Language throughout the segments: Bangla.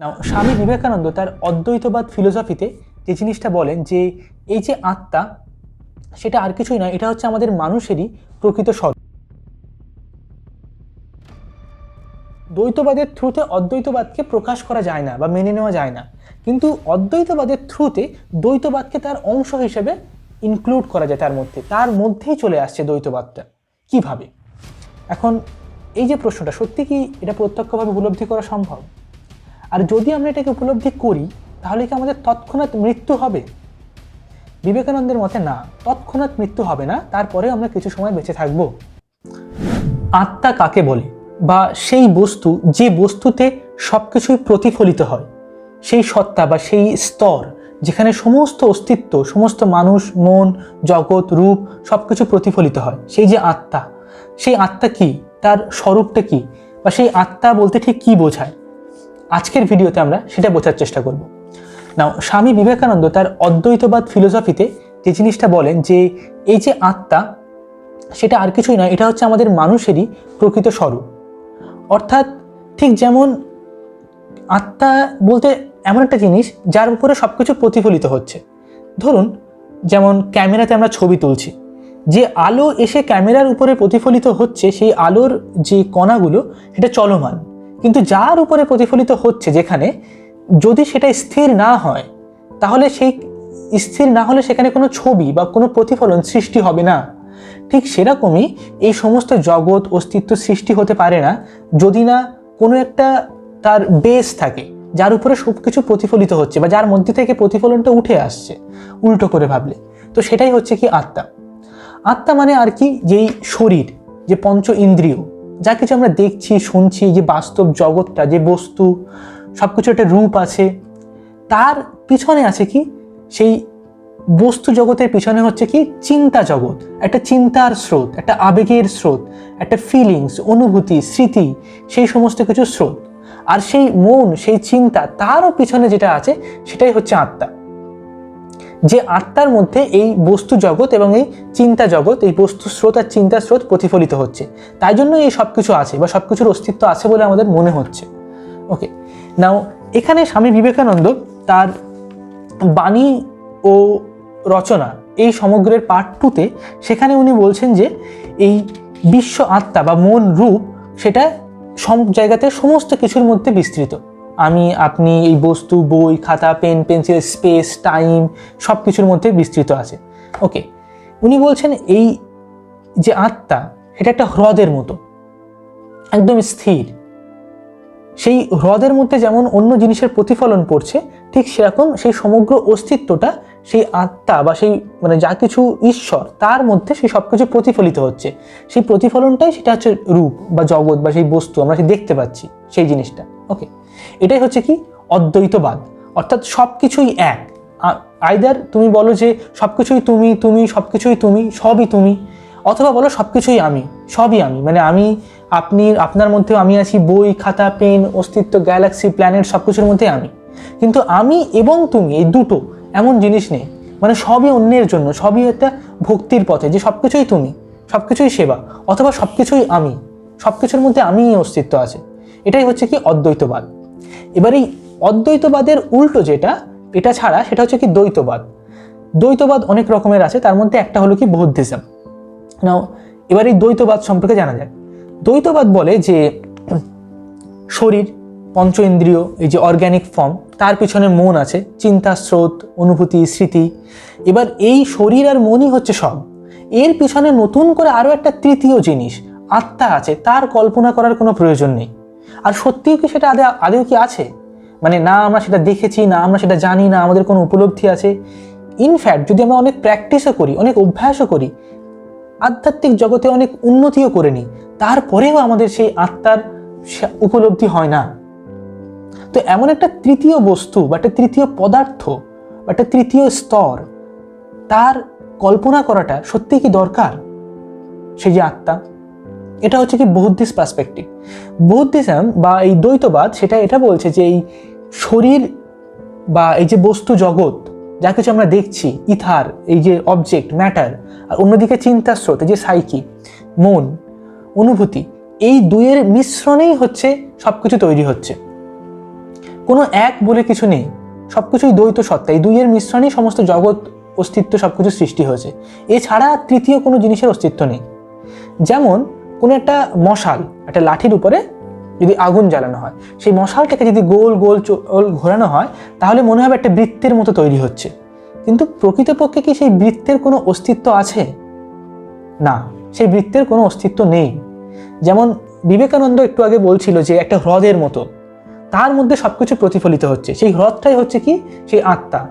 নাও স্বামী বিবেকানন্দ তার অদ্বৈতবাদ ফিলোসফিতে যে জিনিসটা বলেন যে এই যে আত্মা, সেটা আর কিছুই নয়, এটা হচ্ছে আমাদের মানুষেরই প্রকৃত স্বরূপ। দ্বৈতবাদের থ্রুতে অদ্বৈতবাদকে প্রকাশ করা যায় না বা মেনে নেওয়া যায় না। কিন্তু অদ্বৈতবাদের থ্রুতে দ্বৈতবাদকে তার অংশ হিসেবে ইনক্লুড করা যায় তার মধ্যে। তার মধ্যেই চলে আসছে দ্বৈতবাদটা। কীভাবে? এখন এই যে প্রশ্নটা, সত্যি কি এটা প্রত্যক্ষভাবে উপলব্ধি করা সম্ভব? আর যদি আমরা এটাকে উপলব্ধি করি, তাহলে কি আমাদের তৎক্ষণাৎ মৃত্যু হবে? বিবেকানন্দের মতে না, তৎক্ষণাৎ মৃত্যু হবে না তারপরে আমরা কিছু সময় বেঁচে থাকব। আত্মা কাকে বলে? বা সেই বস্তু, যে বস্তুতে সব কিছুই প্রতিফলিত হয়, সেই সত্তা বা সেই স্তর, যেখানে সমস্ত অস্তিত্ব, সমস্ত মানুষ, মন, জগৎ, রূপ সব কিছু প্রতিফলিত হয়, সেই যে আত্মা। সেই আত্মা কি? তার স্বরূপটা কি? বা সেই আত্মা বলতে ঠিক কি বোঝায়? আজকের ভিডিওতে আমরা সেটা বোঝার চেষ্টা করব। নাও স্বামী বিবেকানন্দ তার অদ্বৈতবাদ ফিলোসফিতে যে জিনিসটা বলেন যে এই যে আত্মা, সেটা আর কিছুই নয়, এটা হচ্ছে আমাদের মানুষেরই প্রকৃত স্বরূপ। অর্থাৎ ঠিক যেমন আত্মা বলতে এমন একটা জিনিস যার উপরে সব কিছু প্রতিফলিত হচ্ছে। ধরুন, যেমন ক্যামেরাতে আমরা ছবি তুলছি, যে আলো এসে ক্যামেরার উপরে প্রতিফলিত হচ্ছে, সেই আলোর যে কণাগুলো, সেটা চলমান। কিন্তু যার উপরে প্রতিফলিত হচ্ছে যেখানে, যদি সেটা স্থির না হয়, তাহলে সেই স্থির না হলে সেখানে কোনো ছবি বা কোনো প্রতিফলন সৃষ্টি হবে না। ঠিক সেরকমই এই সমস্ত জগৎ, অস্তিত্ব সৃষ্টি হতে পারে না, যদি না কোনো একটা তার বেস থাকে, যার উপরে সব কিছু প্রতিফলিত হচ্ছে বা যার মধ্যে থেকে প্রতিফলনটা উঠে আসছে, উল্টো করে ভাবলে। তো সেটাই হচ্ছে কি আত্মা। আত্মা মানে আর কি, যেই শরীর, যে পঞ্চ ইন্দ্রিয়। যা কিছু আমরা দেখছি, শুনছি, যে বাস্তব জগৎটা, যে বস্তু সব কিছু একটা রূপ আছে, তার পিছনে আছে কি? সেই বস্তু জগতের পিছনে হচ্ছে কি? চিন্তা জগৎ, একটা চিন্তার স্রোত, একটা আবেগের স্রোত, একটা ফিলিংস অনুভূতি, স্মৃতি, সেই সমস্ত কিছু স্রোত। আর সেই মন, সেই চিন্তা, তারও পিছনে যেটা আছে, সেটাই হচ্ছে আত্মা। যে আত্মার মধ্যে এই বস্তু জগৎ এবং এই চিন্তা জগৎ, এই বস্তু স্রোত আর চিন্তা স্রোত প্রতিফলিত হচ্ছে। তাই জন্য এই সব কিছু আছে বা সব কিছুর অস্তিত্ব আছে বলে আমাদের মনে হচ্ছে। ওকে নাও এখানে স্বামী বিবেকানন্দ তার বাণী ও রচনা এই সমগ্রের পার্ট টুতে সেখানে উনি বলছেন যে এই বিশ্ব আত্মা বা মন রূপ সেটা সব জায়গাতে সমস্ত কিছুর মধ্যে বিস্তৃত। আমি, আপনি, এই বস্তু, বই, খাতা, পেন, পেন্সিল, স্পেস, টাইম সব কিছুর মধ্যে বিস্তৃত আছে। ওকে, উনি বলছেন এই যে আত্মা, এটা একটা হ্রদের মতো, একদম স্থির। সেই হ্রদের মধ্যে যেমন অন্য জিনিসের প্রতিফলন পড়ছে, ঠিক সেরকম সেই সমগ্র অস্তিত্বটা, সেই আত্মা বা সেই মানে যা কিছু ঈশ্বর, তার মধ্যে সেই সব কিছু প্রতিফলিত হচ্ছে। সেই প্রতিফলনটাই সেটা হচ্ছে রূপ বা জগৎ বা সেই বস্তু, আমরা সেই দেখতে পাচ্ছি, সেই জিনিসটা। ওকে এটাই হচ্ছে কি? অদ্বৈতবাদ। অর্থাৎ সব কিছুই এক আইদার তুমি বলো যে সব কিছুই তুমি তুমি সব কিছুই তুমি, সবই তুমি, অথবা বলো সব কিছুই আমি, সবই আমি। মানে আমি, আপনি, আপনার মধ্যেও আমি আছি, বই, খাতা, পেন, অস্তিত্ব, গ্যালাক্সি প্ল্যানেট সব কিছুর মধ্যে আমি। কিন্তু আমি এবং তুমি, এই দুটো, এমন জিনিস নেই। মানে সবই অন্যের জন্য, সবই একটা ভক্তির পথে, যে সব কিছুই তুমি সব কিছুই সেবা, অথবা সব কিছুই আমি সব কিছুর মধ্যে আমিই অস্তিত্ব আছে। এটাই হচ্ছে কি? অদ্বৈতবাদ। এবার এই অদ্বৈতবাদের উল্টো যেটা, এটা ছাড়া সেটা হচ্ছে কি দ্বৈতবাদ। দ্বৈতবাদ অনেক রকমের আছে, তার মধ্যে একটা হলো কি বৌদ্ধিজম। নাও, এবার এই দ্বৈতবাদ সম্পর্কে জানা যায় দ্বৈতবাদ বলে যে শরীর, পঞ্চ ইন্দ্রিয়, এই যে অর্গ্যানিক ফর্ম তার পিছনে মন আছে, চিন্তা, স্রোত, অনুভূতি, স্মৃতি। এবার এই শরীর আর মনই হচ্ছে সব। এর পিছনে নতুন করে আরও একটা তৃতীয় জিনিস, আত্মা আছে, তার কল্পনা করার কোনো প্রয়োজন নেই। আর সত্যিও কি সেটা আদে আদেও কি আছে? মানে না আমরা সেটা দেখেছি, না আমরা সেটা জানি, না আমাদের কোনো উপলব্ধি আছে। ইনফ্যাক্ট যদি আমরা অনেক প্র্যাকটিসও করি, অনেক অভ্যাসও করি, আধ্যাত্মিক জগতে অনেক উন্নতিও করে নিই, তারপরেও আমাদের সেই আত্মার উপলব্ধি হয় না। তো এমন একটা তৃতীয় বস্তু বা একটা তৃতীয় পদার্থ বা একটা তৃতীয় স্তর, তার কল্পনা করাটা সত্যিই কি দরকার? সে যে আত্মা। এটা হচ্ছে কি বৌদ্ধিস্ট পার্সপেক্টিভ বৌদ্ধিজম বা এই দ্বৈতবাদ সেটা এটা বলছে যে এই শরীর বা এই যে বস্তু জগৎ, যা কিছু আমরা দেখছি, ইথার, এই যে অবজেক্ট ম্যাটার আর অন্যদিকে চিন্তার স্রোত যে সাইকি মন, অনুভূতি, এই দুইয়ের মিশ্রণেই হচ্ছে সব কিছু তৈরি হচ্ছে। কোনো এক বলে কিছু নেই সব কিছুই দ্বৈত সত্তা, এই দুইয়ের মিশ্রণেই সমস্ত জগৎ অস্তিত্ব সব কিছু সৃষ্টি হয়েছে। এছাড়া তৃতীয় কোনো জিনিসের অস্তিত্ব নেই। যেমন কোনো একটা মশাল, একটা লাঠির উপরে যদি আগুন জ্বালানো হয়, সেই মশালটাকে যদি গোল গোল গোল ঘোরানো হয়, তাহলে মনে হবে একটা বৃত্তের মতো তৈরি হচ্ছে। কিন্তু প্রকৃতপক্ষে কি সেই বৃত্তের কোনো অস্তিত্ব আছে? না, সেই বৃত্তের কোনো অস্তিত্ব নেই। যেমন বিবেকানন্দ একটু আগে বলছিল যে একটা হ্রদের মতো, তার মধ্যে সব কিছু প্রতিফলিত হচ্ছে। সেই হ্রদটাই হচ্ছে কি? সেই আত্মা,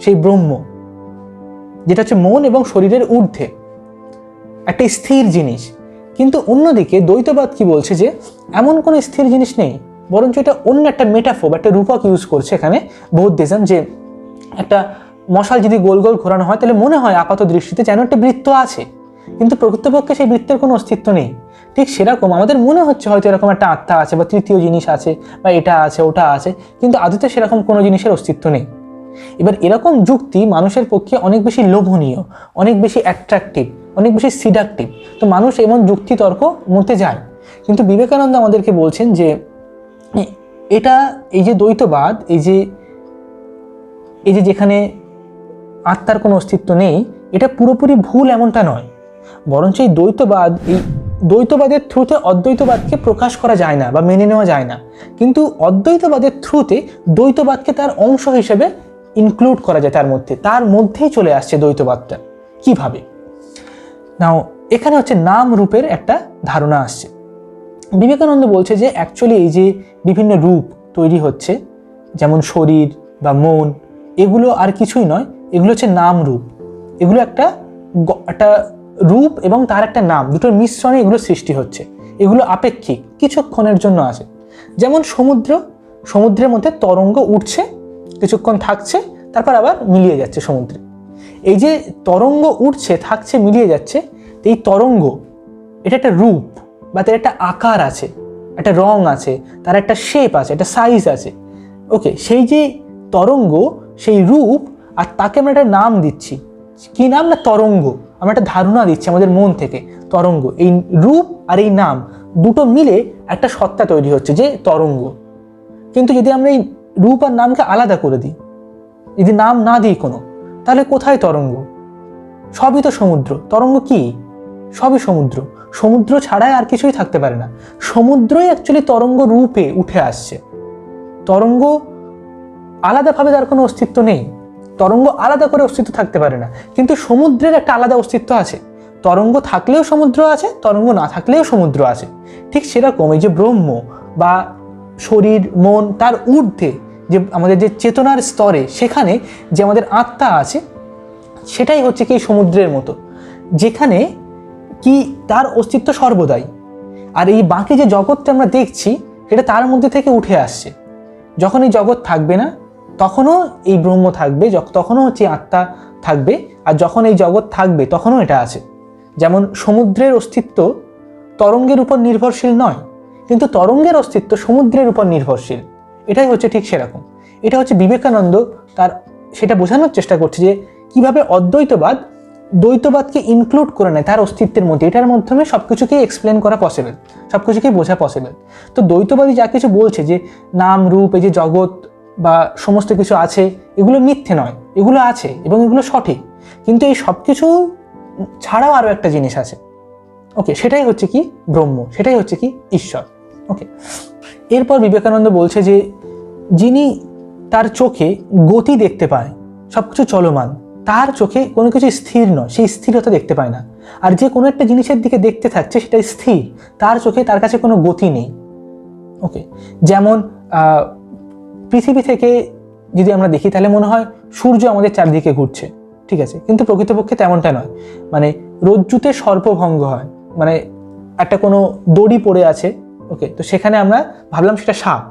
সেই ব্রহ্ম, যেটা হচ্ছে মন এবং শরীরের ঊর্ধ্বে। একটা স্থির জিনিস। কিন্তু অন্যদিকে দ্বৈতবাদ কি বলছে যে এমন কোনো স্থির জিনিস নেই, বরঞ্চ এটা অন্য একটা মেটাফোর একটা রূপক ইউজ করছে এখানে বৌদ্ধিজম যে একটা মশাল যদি গোল গোল ঘোরানো হয়, তাহলে মনে হয় আপাত দৃষ্টিতে যেন একটা বৃত্ত আছে। কিন্তু প্রকৃতপক্ষে সেই বৃত্তের কোনো অস্তিত্ব নেই। ঠিক সেরকম আমাদের মনে হচ্ছে হয়তো এরকম একটা আত্মা আছে বা তৃতীয় জিনিস আছে বা এটা আছে, ওটা আছে, কিন্তু আদতে সেরকম কোনো জিনিসের অস্তিত্ব নেই। এবার এরকম যুক্তি মানুষের পক্ষে অনেক বেশি লোভনীয়, অনেক বেশি অ্যাট্রাকটিভ অনেক বেশি সিডাকটিভ তো মানুষ এমন যুক্তিতর্ক মতে যায়। কিন্তু বিবেকানন্দ আমাদেরকে বলছেন যে এটা এই যে দ্বৈতবাদ, এই যে এই যে যেখানে আত্মার কোনো অস্তিত্ব নেই, এটা পুরোপুরি ভুল এমনটা নয়। বরঞ্চ এই দ্বৈতবাদ, এই দ্বৈতবাদের থ্রুতে অদ্বৈতবাদকে প্রকাশ করা যায় না বা মেনে নেওয়া যায় না। কিন্তু অদ্বৈতবাদের থ্রুতে দ্বৈতবাদকে তার অংশ হিসেবে ইনক্লুড করা যায় তার মধ্যে। তার মধ্যেই চলে আসছে দ্বৈতবাদটা। কীভাবে? নাও এখানে হচ্ছে নাম রূপের একটা ধারণা আসছে। বিবেকানন্দ বলছে যে অ্যাকচুয়ালি এই যে বিভিন্ন রূপ তৈরি হচ্ছে, যেমন শরীর বা মন, এগুলো আর কিছুই নয়, এগুলো হচ্ছে নাম রূপ। এগুলো একটা একটা রূপ এবং তার একটা নাম, দুটোর মিশ্রণে এগুলো সৃষ্টি হচ্ছে। এগুলো আপেক্ষিক, কিছুক্ষণের জন্য আছে। যেমন সমুদ্র, সমুদ্রের মধ্যে তরঙ্গ উঠছে, কিছুক্ষণ থাকছে, তারপর আবার মিলিয়ে যাচ্ছে সমুদ্রে। এই যে তরঙ্গ উঠছে, থাকছে, মিলিয়ে যাচ্ছে এই তরঙ্গ, এটা একটা রূপ বা তার একটা আকার আছে, একটা রং আছে, তার একটা শেপ আছে, একটা সাইজ আছে। ওকে সেই যে তরঙ্গ, সেই রূপ, আর তাকে আমরা একটা নাম দিচ্ছি। কি নাম না তরঙ্গ? আমরা একটা ধারণা দিচ্ছি আমাদের মন থেকে, তরঙ্গ। এই রূপ আর এই নাম দুটো মিলে একটা সত্তা তৈরি হচ্ছে যে তরঙ্গ। কিন্তু যদি আমরা এই রূপ আর নামকে আলাদা করে দিই, যদি নাম না দিই কোনো তাহলে কোথায় তরঙ্গ? সবই তো সমুদ্র। তরঙ্গ কি? সবই সমুদ্র। সমুদ্র ছাড়াই আর কিছুই থাকতে পারে না। সমুদ্রই অ্যাকচুয়ালি তরঙ্গ রূপে উঠে আসছে। তরঙ্গ আলাদাভাবে তার কোনো অস্তিত্ব নেই। তরঙ্গ আলাদা করে অস্তিত্ব থাকতে পারে না। কিন্তু সমুদ্রের একটা আলাদা অস্তিত্ব আছে। তরঙ্গ থাকলেও সমুদ্র আছে, তরঙ্গ না থাকলেও সমুদ্র আছে। ঠিক সেরকম এই যে ব্রহ্ম বা শরীর, মন তার ঊর্ধ্বে যে আমাদের যে চেতনার স্তরে সেখানে যে আমাদের আত্মা আছে, সেটাই হচ্ছে কি সমুদ্রের মতো। যেখানে কি তার অস্তিত্ব সর্বদাই। আর এই বাকি যে জগৎটা আমরা দেখছি, সেটা তার মধ্যে থেকে উঠে আসছে। যখন এই জগৎ থাকবে না, তখনও এই ব্রহ্ম থাকবে তখনও হচ্ছে আত্মা থাকবে। আর যখন এই জগৎ থাকবে, তখনও এটা আছে। যেমন সমুদ্রের অস্তিত্ব তরঙ্গের উপর নির্ভরশীল নয়, কিন্তু তরঙ্গের অস্তিত্ব সমুদ্রের উপর নির্ভরশীল। এটাই হচ্ছে ঠিক সেরকম। এটা হচ্ছে বিবেকানন্দ তার সেটা বোঝানোর চেষ্টা করছে যে কীভাবে অদ্বৈতবাদ দ্বৈতবাদকে ইনক্লুড করে নেয় তার অস্তিত্বের মধ্যে। এটার মাধ্যমে সব কিছুকেই এক্সপ্লেন করা পসিবল সব কিছুকেই বোঝা পসিবল তো দ্বৈতবাদী যা কিছু বলছে যে নাম, রূপ, এই যে জগৎ বা সমস্ত কিছু আছে, এগুলো মিথ্যে নয়, এগুলো আছে এবং এগুলো সঠিক। কিন্তু এই সব কিছু ছাড়াও আরও একটা জিনিস আছে। ওকে সেটাই হচ্ছে কি ব্রহ্ম, সেটাই হচ্ছে কি ঈশ্বর। ওকে এরপর বিবেকানন্দ বলছে যে, যিনি তার চোখে গতি দেখতে পায় সব কিছু চলমান, তার চোখে কোনো কিছু স্থির নয়, সেই স্থিরতা দেখতে পায় না। আর যে কোনো একটা জিনিসের দিকে দেখতে থাকছে সেটা স্থির, তার চোখে তার কাছে কোনো গতি নেই। ওকে যেমন পৃথিবী থেকে যদি আমরা দেখি, তাহলে মনে হয় সূর্য আমাদের চারদিকে ঘুরছে, ঠিক আছে? কিন্তু প্রকৃতপক্ষে তেমনটা নয়। মানে রজ্জুতে সর্পভঙ্গ হয় মানে একটা কোনো দড়ি পড়ে আছে ওকে তো সেখানে আমরা ভাবলাম সেটা সাপ।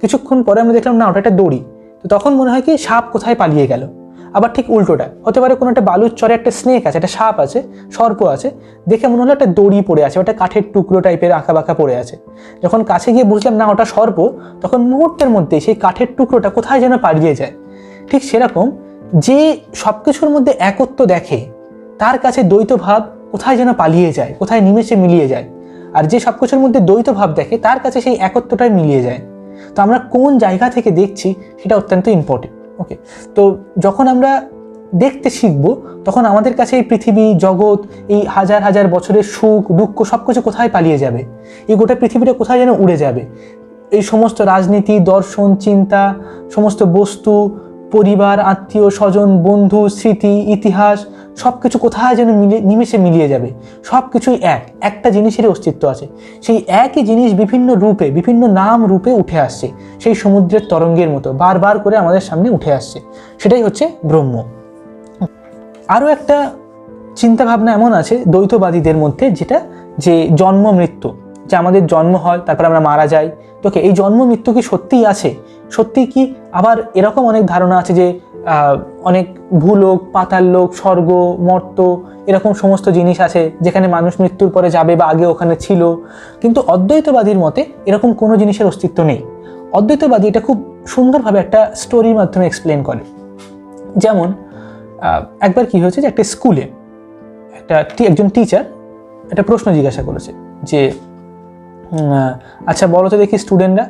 কিছুক্ষণ পরে আমরা দেখলাম, না, ওটা একটা দড়ি। তো তখন মনে হয় কি, সাপ কোথায় পালিয়ে গেল? আবার ঠিক উল্টোটা। হতে পারে কোনো একটা বালুর চরে একটা স্নেক আছে, একটা সাপ আছে, সর্প আছে। দেখে মনে হলো একটা দড়ি পড়ে আছে ওটা কাঠের টুকরো টাইপের আঁকা বাঁকা পড়ে আছে। যখন কাছে গিয়ে বুঝলাম, না, ওটা সর্প, তখন মুহূর্তের মধ্যে সেই কাঠের টুকরোটা কোথায় যেন পালিয়ে যায়। ঠিক সেরকম যে সব কিছুর মধ্যে একত্ব দেখে, তার কাছে দ্বৈত ভাব কোথায় যেন পালিয়ে যায়, কোথায় নিমেষে মিলিয়ে যায়। আর যে সব কিছুর মধ্যে দ্বৈত ভাব দেখে তার কাছে সেই একত্বটাই মিলিয়ে যায়। তো আমরা কোন জায়গা থেকে দেখছি সেটা অত্যন্ত ইম্পর্টেন্ট ওকে তো যখন আমরা দেখতে শিখব, তখন আমাদের কাছে এই পৃথিবী, জগৎ, এই হাজার হাজার বছরের সুখ, দুঃখ সব কিছু কোথায় পালিয়ে যাবে? এই গোটা পৃথিবীটা কোথায় যেন উড়ে যাবে? এই সমস্ত রাজনীতি, দর্শন, চিন্তা, সমস্ত বস্তু পরিবার, আত্মীয়, স্বজন, বন্ধু, স্মৃতি, ইতিহাস সব কিছু কোথায় যেন মিলে, নিমেষে মিলিয়ে যাবে। সব কিছুই এক, একটা জিনিসেরই অস্তিত্ব আছে। সেই একই জিনিস বিভিন্ন রূপে, বিভিন্ন নাম রূপে উঠে আসছে। সেই সমুদ্রের তরঙ্গের মতো বারবার করে আমাদের সামনে উঠে আসছে। সেটাই হচ্ছে ব্রহ্ম। আরও একটা চিন্তা ভাবনা এমন আছে দ্বৈতবাদীদের মধ্যে, যেটা যে জন্ম মৃত্যু, যে আমাদের জন্ম হয়, তারপর আমরা মারা যাই। তোকে এই জন্ম মৃত্যু কি সত্যিই আছে? সত্যি কি আবার এরকম অনেক ধারণা আছে যে অনেক ভূলোক, পাতাল লোক, স্বর্গ, মর্ত, এরকম সমস্ত জিনিস আছে যেখানে মানুষ মৃত্যুর পরে যাবে বা আগে ওখানে ছিল। কিন্তু অদ্বৈতবাদীর মতে এরকম কোনো জিনিসের অস্তিত্ব নেই। অদ্বৈতবাদী এটা খুব সুন্দরভাবে একটা স্টোরির মাধ্যমে এক্সপ্লেন করে। যেমন একবার কি হয়েছে যে একটা স্কুলে একটা একজন টিচার একটা প্রশ্ন জিজ্ঞাসা করেছে যে আচ্ছা বলো তো দেখি স্টুডেন্টরা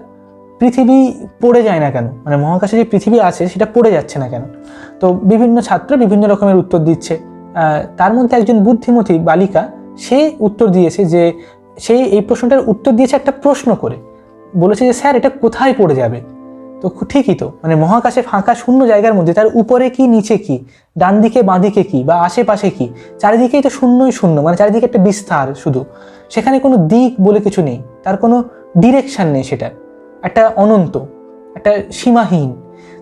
পৃথিবী পড়ে যায় না কেন? মানে মহাকাশে যে পৃথিবী আছে, সেটা পড়ে যাচ্ছে না কেন? তো বিভিন্ন ছাত্র বিভিন্ন রকমের উত্তর দিচ্ছে। তার মধ্যে একজন বুদ্ধিমতী বালিকা, সে উত্তর দিয়েছে যে, সে এই প্রশ্নটার উত্তর দিয়েছে একটা প্রশ্ন করে। বলেছে যে, স্যার, এটা কোথায় পড়ে যাবে? তো ঠিকই তো। মানে মহাকাশে ফাঁকা শূন্য জায়গার মধ্যে, তার উপরে কি, নিচে কি? ডান দিকে, বাঁ দিকে কি? বা আশেপাশে কি? চারিদিকেই তো শূন্যই শূন্য মানে চারিদিকে একটা বিস্তার শুধু। সেখানে কোনো দিক বলে কিছু নেই। তার কোনো ডিরেকশন নেই সেটার। একটা অনন্ত, একটা সীমাহীন।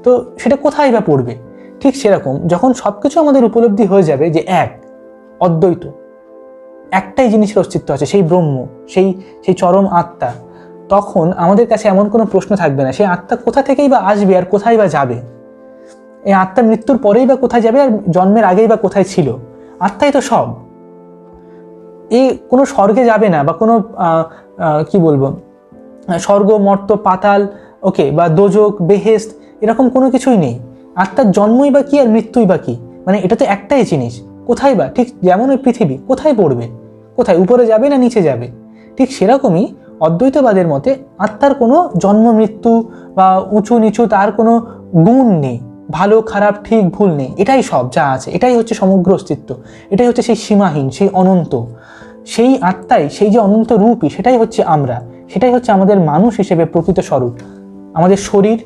তো সেটা কোথায় বা পড়বে? ঠিক সেরকম যখন সব কিছু আমাদের উপলব্ধি হয়ে যাবে যে এক, অদ্বৈত। একটাই জিনিসের অস্তিত্ব আছে, সেই ব্রহ্ম, সেই সেই চরম আত্মা। তখন আমাদের কাছে এমন কোনো প্রশ্ন থাকবে না সেই আত্মা কোথা থেকেই বা আসবে আর কোথায় বা যাবে? এই আত্মা মৃত্যুর পরেই বা কোথায় যাবে আর জন্মের আগেই বা কোথায় ছিল? আত্মাই তো সব। এ কোনো স্বর্গে যাবে না বা কোনো কি বলব? স্বর্গ, মর্ত, পাতাল, ওকে, বা দোজক, বেহেস্ত, এরকম কোনো কিছুই নেই। আত্মার জন্মই বা কি আর মৃত্যুই বা কি? মানে এটা তো একটাই জিনিস। কোথায় বা? ঠিক যেমন ওই পৃথিবী, কোথায় পড়বে? কোথায়, উপরে যাবে না নিচে যাবে? ঠিক সেরকমই অদ্বৈতবাদের মতে আত্মার কোনো জন্ম, মৃত্যু বা উঁচু নিচু তার কোনো গুণ নেই। ভালো, খারাপ, ঠিক, ভুল নেই। এটাই সব যা আছে। এটাই হচ্ছে সমগ্র অস্তিত্ব। এটাই হচ্ছে সেই সীমাহীন, সেই অনন্ত। সেই আত্মাই, সেই যে অনন্ত রূপই, সেটাই হচ্ছে আমরা। সেটাই হচ্ছে আমাদের মানুষ হিসেবে প্রকৃত স্বরূপ। আমাদের শরীর,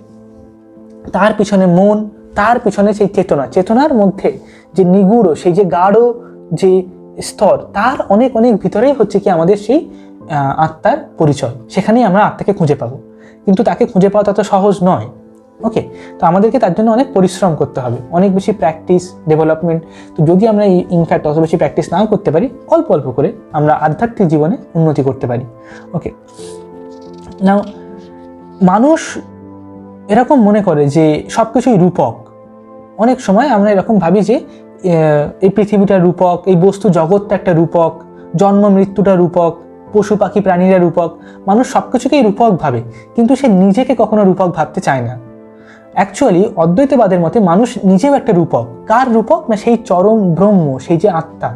তার পিছনে মন, তার পিছনে সেই চেতনা। চেতনার মধ্যে যে নিগুড়, সেই যে গাঢ় যে স্তর, তার অনেক অনেক ভিতরেই হচ্ছে কি আমাদের সেই আত্মার পরিচয়। সেখানেই আমরা আত্মাকে খুঁজে পাবো। কিন্তু তাকে খুঁজে পাওয়া তত সহজ নয়। ওকে তো আমাদেরকে তার জন্য অনেক পরিশ্রম করতে হবে। অনেক বেশি প্র্যাকটিস ডেভেলপমেন্ট তো যদি আমরা ইনফ্যাক্ট অত বেশি প্র্যাকটিস নাও করতে পারি, অল্প অল্প করে আমরা আধ্যাত্মিক জীবনে উন্নতি করতে পারি। ওকে নাও মানুষ এরকম মনে করে যে সব কিছুই রূপক। অনেক সময় আমরা এরকম ভাবি যে এই পৃথিবীটা রূপক, এই বস্তু জগৎটা একটা রূপক, জন্ম, মৃত্যুটা রূপক, পশু, পাখি, প্রাণীরা রূপক। মানুষ সব কিছুকেই রূপক ভাবে, কিন্তু সে নিজেকে কখনো রূপক ভাবতে চায় না। অ্যাকচুয়ালি অদ্বৈতবাদের মতে মানুষ নিজেও একটা রূপক। কার রূপক? না, সেই চরম ব্রহ্ম, সেই যে আত্মা,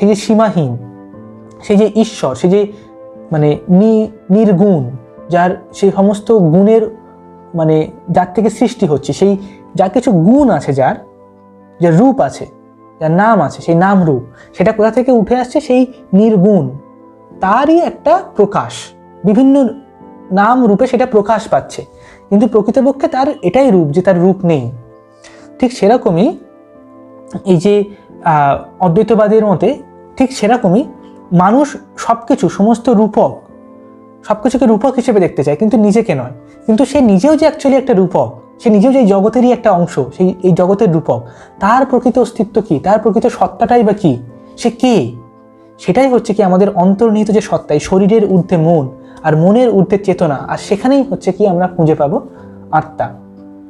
সেই যে সীমাহীন, সেই যে ঈশ্বর, সেই যে মানে নির্গুণ, যার সেই সমস্ত গুণের মানে যার থেকে সৃষ্টি হচ্ছে, সেই যার কিছু গুণ আছে যার যার রূপ আছে, যার নাম আছে, সেই নাম রূপ, সেটা কোথা থেকে উঠে আসছে? সেই নির্গুণ। তারই একটা প্রকাশ। বিভিন্ন নাম রূপে সেটা প্রকাশ পাচ্ছে। কিন্তু প্রকৃতপক্ষে তার এটাই রূপ যে তার রূপ নেই। ঠিক সেরকমই এই যে অদ্বৈতবাদের মতে ঠিক সেরকমই মানুষ সব কিছু সমস্ত রূপক সব কিছুকে রূপক হিসেবে দেখতে চায়, কিন্তু নিজেকে নয়। কিন্তু সে নিজেও যে অ্যাকচুয়ালি একটা রূপক, সে নিজেও যে জগতেরই একটা অংশ, সেই এই জগতের রূপক, তার প্রকৃত অস্তিত্ব কি? তার প্রকৃত সত্তাটাই বা কি? সে কে? সেটাই হচ্ছে কি আমাদের অন্তর্নিহিত যে সত্তা, এই শরীরের ঊর্ধ্বে মন। আর মনের ঊর্ধ্বে চেতনা, আর সেখানেই হচ্ছে কি আমরা খুঁজে পাবো আত্মা,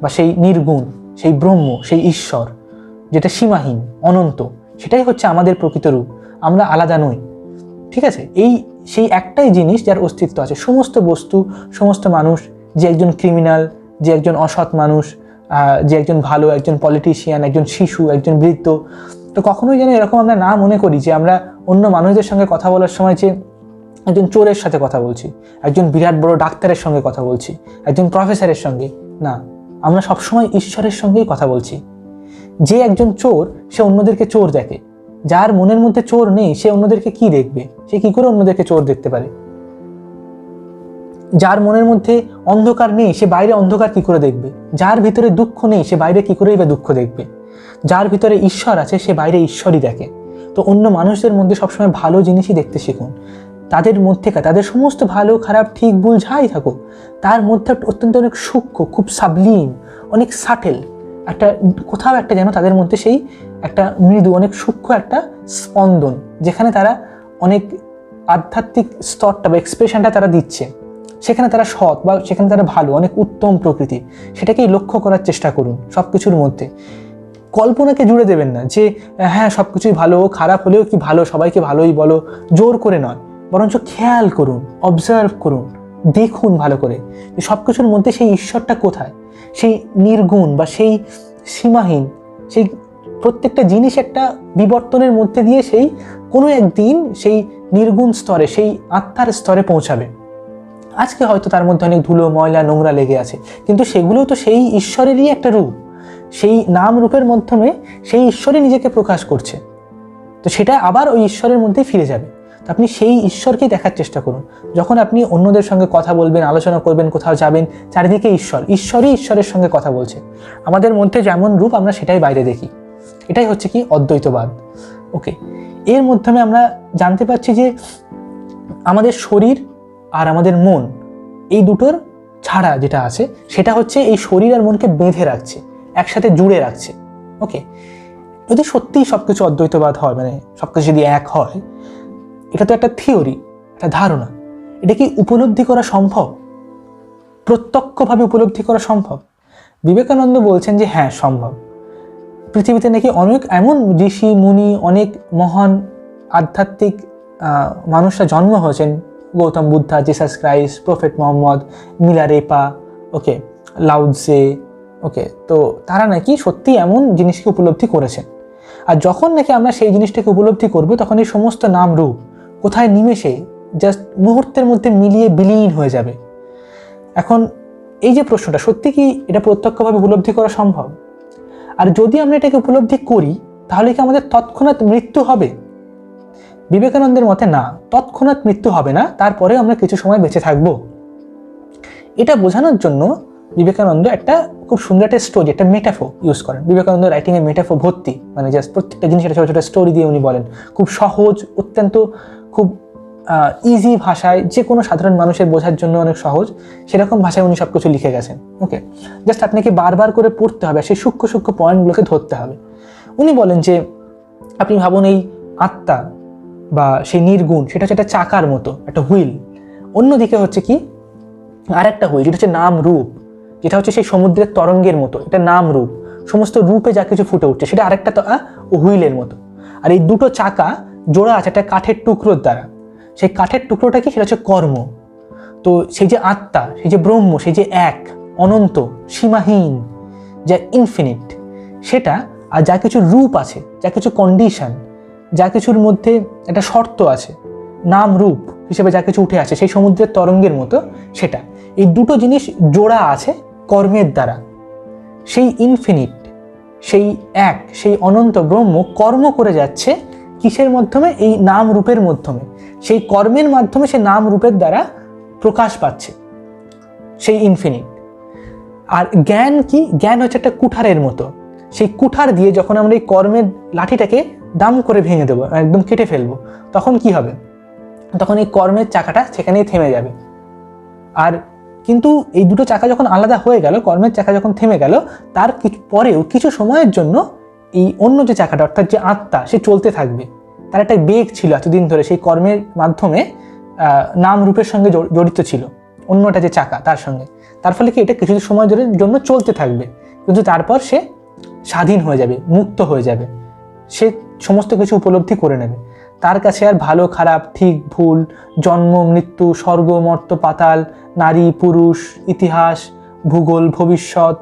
বা সেই নির্গুণ, সেই ব্রহ্ম, সেই ঈশ্বর, যেটা সীমাহীন, অনন্ত, সেটাই হচ্ছে আমাদের প্রকৃত রূপ, আমরা আলাদা নই। ঠিক আছে? এই, সেই একটাই জিনিস যার অস্তিত্ব আছে। সমস্ত বস্তু, সমস্ত মানুষ, যে একজন ক্রিমিনাল যে একজন অসৎ মানুষ যে একজন ভালো, একজন পলিটিশিয়ান একজন শিশু, একজন বৃদ্ধ, তো কখনোই যেন এরকম আমরা না মনে করি যে আমরা অন্য মানুষদের সঙ্গে কথা বলার সময় যে একজন চোরের সাথে কথা বলছি, একজন বিরাট বড় ডাক্তারের সঙ্গে কথা বলছি, একজন প্রফেসরের সঙ্গে। না, আমরা সবসময় ঈশ্বরের সঙ্গেই কথা বলছি। যে একজন চোর, সে অন্যদেরকে চোর দেখে। যার মনের মধ্যে চোর নেই, সে অন্যদেরকে কি দেখবে? সে কি করে অন্যদেরকে চোর দেখতে পারে? যার মনের মধ্যে অন্ধকার নেই, সে বাইরে অন্ধকার কি করে দেখবে? যার ভিতরে দুঃখ নেই, সে বাইরে কি করেই বা দুঃখ দেখবে? যার ভিতরে ঈশ্বর আছে, সে বাইরে ঈশ্বরই দেখে। তো অন্য মানুষদের মধ্যে সবসময় ভালো জিনিসই দেখতে শিখুন। তাদের মধ্যেকার তাদের সমস্ত ভালো, খারাপ, ঠিক, ভুল যাই থাকুক, তার মধ্যে অত্যন্ত অনেক সূক্ষ্ম, খুব সাবলিম অনেক সাটেল একটা, কোথাও একটা যেন তাদের মধ্যে সেই একটা মৃদু, অনেক সূক্ষ্ম একটা স্পন্দন, যেখানে তারা অনেক আধ্যাত্মিক স্তরটা বা এক্সপ্রেশনটা তারা দিচ্ছে। সেখানে তারা সৎ বা সেখানে তারা ভালো, অনেক উত্তম প্রকৃতি, সেটাকেই লক্ষ্য করার চেষ্টা করুন সব কিছুর মধ্যে। কল্পনাকে জুড়ে দেবেন না যে হ্যাঁ সব কিছুই ভালো, খারাপ হলেও কি ভালো, সবাইকে ভালোই বলো, জোর করে নয়। বরঞ্চ খেয়াল করুন অবজার্ভ করুন, দেখুন ভালো করে সব কিছুর মধ্যে সেই ঈশ্বরটা কোথায়? সেই নির্গুণ বা সেই সীমাহীন, সেই প্রত্যেকটা জিনিস একটা বিবর্তনের মধ্যে দিয়ে সেই কোনো একদিন সেই নির্গুণ স্তরে, সেই আত্মার স্তরে পৌঁছাবে। আজকে হয়তো তার মধ্যে অনেক ধুলো, ময়লা, নোংরা লেগে আছে, কিন্তু সেগুলোও তো সেই ঈশ্বরেরই একটা রূপ। সেই নাম রূপের মাধ্যমে সেই ঈশ্বরই নিজেকে প্রকাশ করছে। তো সেটা আবার ওই ঈশ্বরের মধ্যেই ফিরে যাবে। তো আপনি সেই ঈশ্বরকেই দেখার চেষ্টা করুন। যখন আপনি অন্যদের সঙ্গে কথা বলবেন, আলোচনা করবেন, কোথাও যাবেন, চারিদিকে ঈশ্বর, ঈশ্বরই ঈশ্বরের সঙ্গে কথা বলছে। আমাদের মধ্যে যেমন রূপ, আমরা সেটাই বাইরে দেখি। এটাই হচ্ছে কি অদ্বৈতবাদ। ওকে এর মাধ্যমে আমরা জানতে পারছি যে আমাদের শরীর আর আমাদের মন, এই দুটোর ছাড়া যেটা আছে, সেটা হচ্ছে এই শরীর আর মনকে বেঁধে রাখছে, একসাথে জুড়ে রাখছে। ওকে যদি সত্যিই সব কিছু অদ্বৈতবাদ হয় মানে সব কিছু যদি এক হয় এটা তো একটা থিওরি, একটা ধারণা। এটা কি উপলব্ধি করা সম্ভব? প্রত্যক্ষভাবে উপলব্ধি করা সম্ভব? বিবেকানন্দ বলছেন যে হ্যাঁ সম্ভব। পৃথিবীতে নাকি অনেক এমন ঋষি, মুনি, অনেক মহান আধ্যাত্মিক মানুষরা জন্ম হয়েছেন। Gautam Buddha, Jesus Christ, prophet Mohammad Milarepa okay লাউজে okay, তো তারা নাকি সত্যি এমন জিনিসকে উপলব্ধি করেছেন। আর যখন নাকি আমরা সেই জিনিসটাকে উপলব্ধি করব, তখন এই সমস্ত নাম রূপ। কোথায় নিমেষে জাস্ট মুহূর্তের মধ্যে মিলিয়ে বিলীন হয়ে যাবে। এখন এই যে প্রশ্নটা, সত্যি কি এটা প্রত্যক্ষভাবে উপলব্ধি করা সম্ভব? আর যদি আমরা এটাকে উপলব্ধি করি, তাহলে কি আমাদের তৎক্ষণাৎ মৃত্যু হবে? বিবেকানন্দের মতে না, তৎক্ষণাৎ মৃত্যু হবে না তারপরে আমরা কিছু সময় বেঁচে থাকব। এটা বোঝানোর জন্য বিবেকানন্দ একটা খুব সুন্দর একটা স্টোরি একটা মেটাফো ইউজ করেন। বিবেকানন্দ রাইটিংয়ে মেটাফো ভর্তি মানে জাস্ট প্রত্যেকটা জিনিস, একটা ছোটো ছোটো স্টোরি দিয়ে উনি বলেন। খুব সহজ, অত্যন্ত খুব ইজি ভাষায় যে কোনো সাধারণ মানুষের বোঝার জন্য অনেক সহজ, সেরকম ভাষায় উনি সব কিছু লিখে গেছেন। ওকে? জাস্ট আপনাকে বারবার করে পড়তে হবে, সেই সূক্ষ্ম সূক্ষ্ম পয়েন্টগুলোকে ধরতে হবে। উনি বলেন যে, আপনি ভাবুন এই আত্মা বা সেই নির্গুণ, সেটা হচ্ছে একটা চাকার মতো, একটা হুইল। অন্যদিকে হচ্ছে কি আর একটা হুইল, যেটা হচ্ছে নাম রূপ, যেটা হচ্ছে সেই সমুদ্রের তরঙ্গের মতো, এটা নাম রূপ। সমস্ত রূপে যা কিছু ফুটে উঠছে, সেটা আরেকটা হুইলের মতো। আর এই দুটো চাকা জোড়া আছে একটা কাঠের টুকরোর দ্বারা। সেই কাঠের টুকরোটা কি? সেটা হচ্ছে কর্ম। তো সেই যে আত্মা, সেই যে ব্রহ্ম, সেই যে এক, অনন্ত, সীমাহীন, যা ইনফিনিট সেটা আর যা কিছু রূপ আছে, যা কিছু কন্ডিশন যা কিছুর মধ্যে একটা শর্ত আছে, নাম রূপ হিসেবে যা কিছু উঠে আসে, সেই সমুদ্রের তরঙ্গের মতো সেটা। এই দুটো জিনিস জোড়া আছে কর্মের দ্বারা। সেই ইনফিনিট সেই এক, সেই অনন্ত ব্রহ্ম কর্ম করে যাচ্ছে কিসের মাধ্যমে? এই নাম রূপের মাধ্যমে। সেই কর্মের মাধ্যমে সে নাম রূপের দ্বারা প্রকাশ পাচ্ছে। সেই ইনফিনিট আর জ্ঞান কি? জ্ঞান হচ্ছে একটা কুঠারের মতো। সেই কুঠার দিয়ে যখন আমরা এই কর্মের লাঠিটাকে দাম করে ভেঙে দেবো, একদম কেটে ফেলব, তখন কি হবে? তখন এই কর্মের চাকাটা সেখানেই থেমে যাবে। আর কিন্তু এই দুটো চাকা যখন আলাদা হয়ে গেল, কর্মের চাকা যখন থেমে গেল, তার পরেও, কিছু সময়ের জন্য এই অন্য যে চাকাটা, অর্থাৎ যে আত্মা, সে চলতে থাকবে। তার একটা বেগ ছিল এতদিন ধরে, সেই কর্মের মাধ্যমে নাম রূপের সঙ্গে জড়িত ছিল, অন্যটা যে চাকা, তার সঙ্গে। তার ফলে কি এটা কিছু সময় ধরে জন্য চলতে থাকবে। কিন্তু তারপর সে স্বাধীন হয়ে যাবে, মুক্ত হয়ে যাবে। সে সমস্ত কিছু উপলব্ধি করে নেবে। তার কাছে আর ভালো, খারাপ, ঠিক, ভুল, জন্ম, মৃত্যু, স্বর্গ, মর্ত, পাতাল, নারী, পুরুষ, ইতিহাস, ভূগোল, ভবিষ্যৎ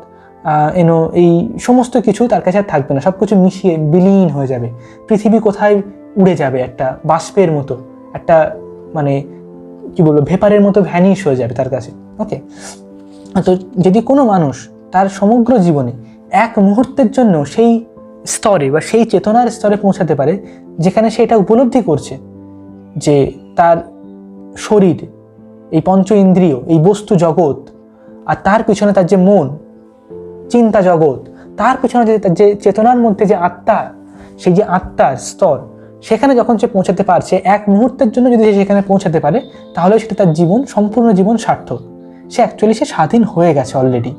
এনো, এই সমস্ত কিছু তার কাছে আর থাকবে না। সব কিছু মিশিয়ে বিলীন হয়ে যাবে। পৃথিবী কোথায় উড়ে যাবে একটা বাষ্পের মতো, একটা মানে কি বলব, ভেপারের মতো ভ্যানিশ হয়ে যাবে তার কাছে। ওকে তো যদি কোনো মানুষ তার সমগ্র জীবনে এক মুহূর্তের জন্য সেই স্তরে বা সেই চেতনার স্তরে পৌঁছাতে পারে, যেখানে সে এটা উপলব্ধি করছে যে তার শরীর, এই পঞ্চ ইন্দ্রিয়, এই বস্তু জগৎ আর তার পিছনে তার যে মন চিন্তা জগৎ, তার পিছনে যে যে চেতনার মধ্যে যে আত্মা, সেই যে আত্মার স্তর, সেখানে যখন সে পৌঁছাতে পারছে, এক মুহূর্তের জন্য যদি সে সেখানে পৌঁছাতে পারে তাহলে সেটা তার জীবন, সম্পূর্ণ জীবন সার্থক। সে অ্যাকচুয়ালি সে স্বাধীন হয়ে গেছে অলরেডি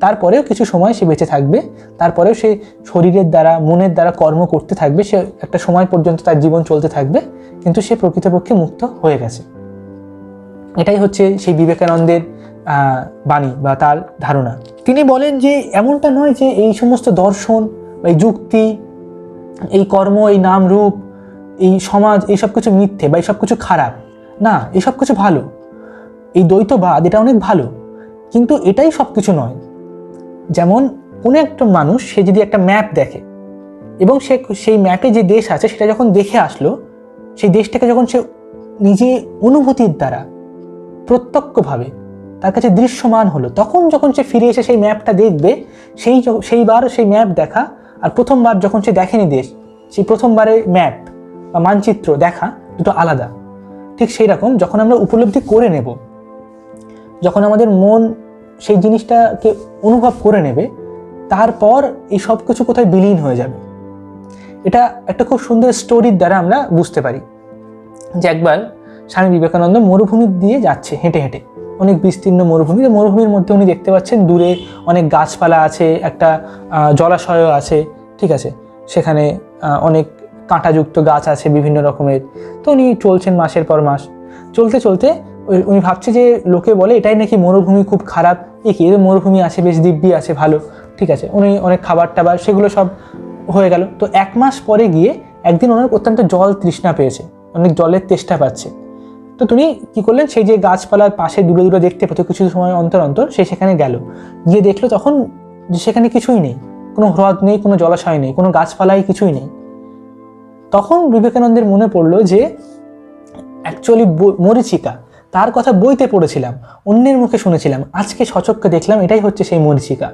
তারপরেও কিছু সময় সে বেঁচে থাকবে, তারপরেও সে শরীরের দ্বারা, মনের দ্বারা কর্ম করতে থাকবে, সে একটা সময় পর্যন্ত তার জীবন চলতে থাকবে, কিন্তু সে প্রকৃতপক্ষে মুক্ত হয়ে গেছে। এটাই হচ্ছে সেই বিবেকানন্দের বাণী বা তার ধারণা। তিনি বলেন যে এমনটা নয় যে এই সমস্ত দর্শন বা এই যুক্তি, এই কর্ম, এই নাম রূপ, এই সমাজ এইসব কিছু মিথ্যে বা এইসব কিছু খারাপ। না এসব কিছু ভালো। এই দ্বৈতবাদ, এটা অনেক ভালো। কিন্তু এটাই সব কিছু নয়। যেমন কোনো একটা মানুষ, সে যদি একটা ম্যাপ দেখে এবং সে সেই ম্যাপে যে দেশ আছে, সেটা যখন দেখে আসলো, সেই দেশটাকে যখন সে নিজে অনুভূতির দ্বারা প্রত্যক্ষভাবে তার কাছে দৃশ্যমান হলো। তখন যখন সে ফিরে এসে সেই ম্যাপটা দেখবে, সেই সেইবার সেই ম্যাপ দেখা, আর প্রথমবার যখন সে দেখেনি দেশ, সেই প্রথমবারের ম্যাপ বা মানচিত্র দেখা দুটো আলাদা। ঠিক সেই রকম যখন আমরা উপলব্ধি করে নেব, যখন আমাদের মন সেই জিনিসটাকে অনুভব করে নেবে, তারপর এই সব কিছু কোথায় বিলীন হয়ে যাবে। এটা একটা খুব সুন্দর স্টোরির দ্বারা আমরা বুঝতে পারি যে একবার স্বামী বিবেকানন্দ মরুভূমি দিয়ে যাচ্ছে হেঁটে হেঁটে। অনেক বিস্তীর্ণ মরুভূমি। মরুভূমির মধ্যে উনি দেখতে পাচ্ছেন দূরে অনেক গাছপালা আছে, একটা জলাশয়ও আছে, ঠিক আছে? সেখানে অনেক কাঁটাযুক্ত গাছ আছে বিভিন্ন রকমের। তো উনি চলছেন মাসের পর মাস। চলতে চলতে উনি ভাবছে যে লোকে বলে, এটাই নাকি মরুভূমি খুব খারাপ। এ কি এর মরুভূমি আছে, বেশ দিব্যি আছে, ভালো, ঠিক আছে? উনি অনেক খাবার টাবার, সেগুলো সব হয়ে গেল। তো এক মাস পরে গিয়ে একদিন ওনার অত্যন্ত জল তৃষ্ণা পেয়েছে, অনেক জলের তেষ্টা পাচ্ছে। তো তুমি কি করলেন সেই যে গাছপালার পাশে দূরে দূরে দেখতে পেতো কিছু সময় অন্তর অন্তর, সে সেখানে গেল। গিয়ে দেখল তখন যে সেখানে কিছুই নেই। কোনো হ্রদ নেই, কোনো জলাশয় নেই, কোনো গাছপালাই কিছুই নেই। তখন বিবেকানন্দের মনে পড়ল যে অ্যাকচুয়ালি মরিচিকা, তার কথা বইতে পড়েছিলাম, অন্যের মুখে শুনেছিলাম। আজকে সচক্ষে দেখলাম, এটাই হচ্ছে সেই মরিচিকা।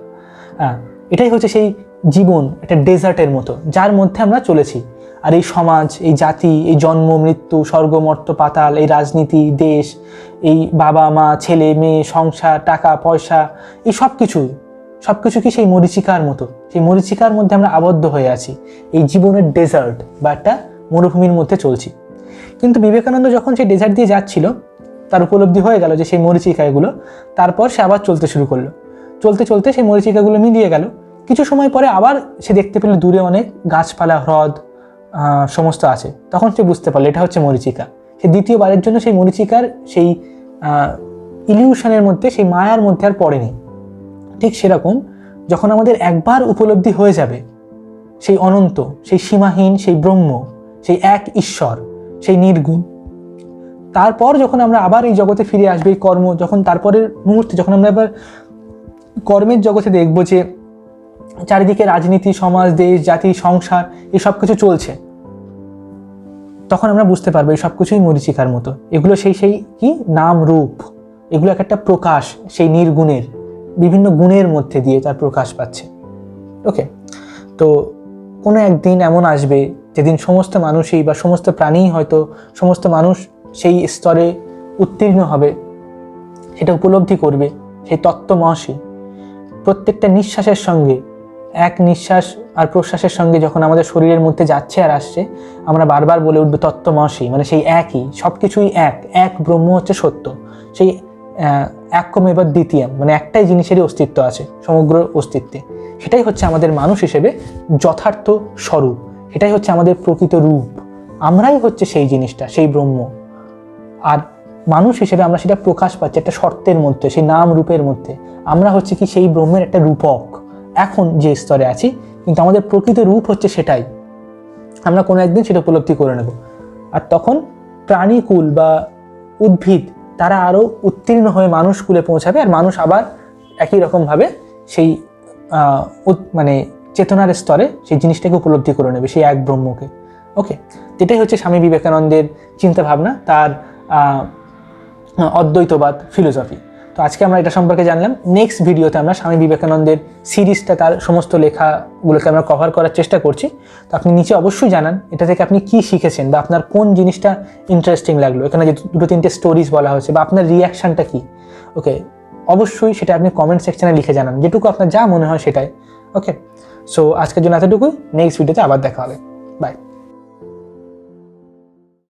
এটাই হচ্ছে সেই জীবন একটা ডেজার্টের মতো, যার মধ্যে আমরা চলেছি। আর এই সমাজ, এই জাতি, এই জন্ম, মৃত্যু, স্বর্গ, মর্ত, পাতাল, এই রাজনীতি, দেশ, এই বাবা মা, ছেলে, মেয়ে, সংসার, টাকা, পয়সা, এই সব কিছু সব কিছু কি সেই মরিচিকার মতো? সেই মরিচিকার মধ্যে আমরা আবদ্ধ হয়ে আছি। এই জীবনের ডেজার্ট বা একটা মরুভূমির মধ্যে চলছি। কিন্তু বিবেকানন্দ যখন সেই ডেজার্ট দিয়ে যাচ্ছিল, তার উপলব্ধি হয়ে গেল যে সেই মরিচিকা এগুলো তারপর সে আবার চলতে শুরু করল। চলতে চলতে সেই মরিচিকাগুলো মিলিয়ে গেল। কিছু সময় পরে আবার সে দেখতে পেল দূরে অনেক গাছপালা, হ্রদ সমস্ত আছে। তখন সে বুঝতে পারল, এটা হচ্ছে মরিচিকা। সে দ্বিতীয়বারের জন্য সেই মরিচিকার সেই ইলিউশনের মধ্যে, সেই মায়ার মধ্যে আর পড়েনি। ঠিক সেরকম যখন আমাদের একবার উপলব্ধি হয়ে যাবে, সেই অনন্ত, সেই সীমাহীন, সেই ব্রহ্ম, সেই এক ঈশ্বর, সেই নির্গুণ, তারপর যখন আমরা আবার এই জগতে ফিরে আসবে, এই কর্ম, যখন তারপরের মুহূর্তে, যখন আমরা আবার কর্মের জগতে দেখব যে চারিদিকে রাজনীতি, সমাজ, দেশ, জাতি, সংসার, এই সব কিছু চলছে। তখন আমরা বুঝতে পারব এই সব কিছুই মরিচিকার মতো। এগুলো সেই সেই কি? নাম রূপ। এগুলো এক একটা প্রকাশ, সেই নির্গুণের, বিভিন্ন গুণের মধ্যে দিয়ে তার প্রকাশ পাচ্ছে। ওকে তো কোনো একদিন এমন আসবে যেদিন সমস্ত মানুষই বা সমস্ত প্রাণীই হয়তো, সমস্ত মানুষ সেই স্তরে উত্তীর্ণ হবে, সেটা উপলব্ধি করবে, সেই তত্ত্বমহাসী প্রত্যেকটা নিঃশ্বাসের সঙ্গে এক নিঃশ্বাস আর প্রশ্বাসের সঙ্গে যখন আমাদের শরীরের মধ্যে যাচ্ছে আর আসছে, আমরা বারবার বলে উঠবো তত্ত্বমহাসী মানে সেই একই সব কিছুই এক এক ব্রহ্ম হচ্ছে সত্য। সেই একম এবার দ্বিতীয় মানে একটাই জিনিসেরই অস্তিত্ব আছে, সমগ্র অস্তিত্বে। সেটাই হচ্ছে আমাদের মানুষ হিসেবে যথার্থ স্বরূপ। এটাই হচ্ছে আমাদের প্রকৃত রূপ। আমরাই হচ্ছে সেই জিনিসটা, সেই ব্রহ্ম। আর মানুষ হিসেবে আমরা সেটা প্রকাশ পাচ্ছি একটা শর্তের মধ্যে, সেই নাম রূপের মধ্যে। আমরা হচ্ছে কি সেই ব্রহ্মের একটা রূপক। এখন যে স্তরে আছি, কিন্তু আমাদের প্রকৃত রূপ হচ্ছে সেটাই। আমরা কোনো একদিন সেটা উপলব্ধি করে নেব। আর তখন প্রাণীকুল বা উদ্ভিদ, তারা আরও উত্তীর্ণ হয়ে মানুষ কুলে পৌঁছাবে, আর মানুষ আবার একই রকমভাবে সেই মানে চেতনার স্তরে সেই জিনিসটাকে উপলব্ধি করে নেবে, সেই এক ব্রহ্মকে। ওকে এটাই হচ্ছে স্বামী বিবেকানন্দের চিন্তাভাবনা, তার অদ্বৈতবাদ ফিলোসফি তো আজকে আমরা এটা সম্পর্কে জানলাম। নেক্সট ভিডিওতে আমরা স্বামী বিবেকানন্দের সিরিজটা, তার সমস্ত লেখাগুলোকে আমরা কভার করার চেষ্টা করছি। তো আপনি নিচে অবশ্যই জানান, এটা থেকে আপনি কি শিখেছেন বা আপনার কোন জিনিসটা ইন্টারেস্টিং লাগল? এখানে যে দুটো তিনটে স্টোরিজ বলা হয়েছে বা আপনার রিয়াকশানটা কি? ওকে অবশ্যই সেটা আপনি কমেন্ট সেকশনে লিখে জানান। যেটুকু আপনার যা মনে হয় সেটাই। ওকে সো আজকের জন্য এতটুকুই। নেক্সট ভিডিওতে আবার দেখা হবে। বাই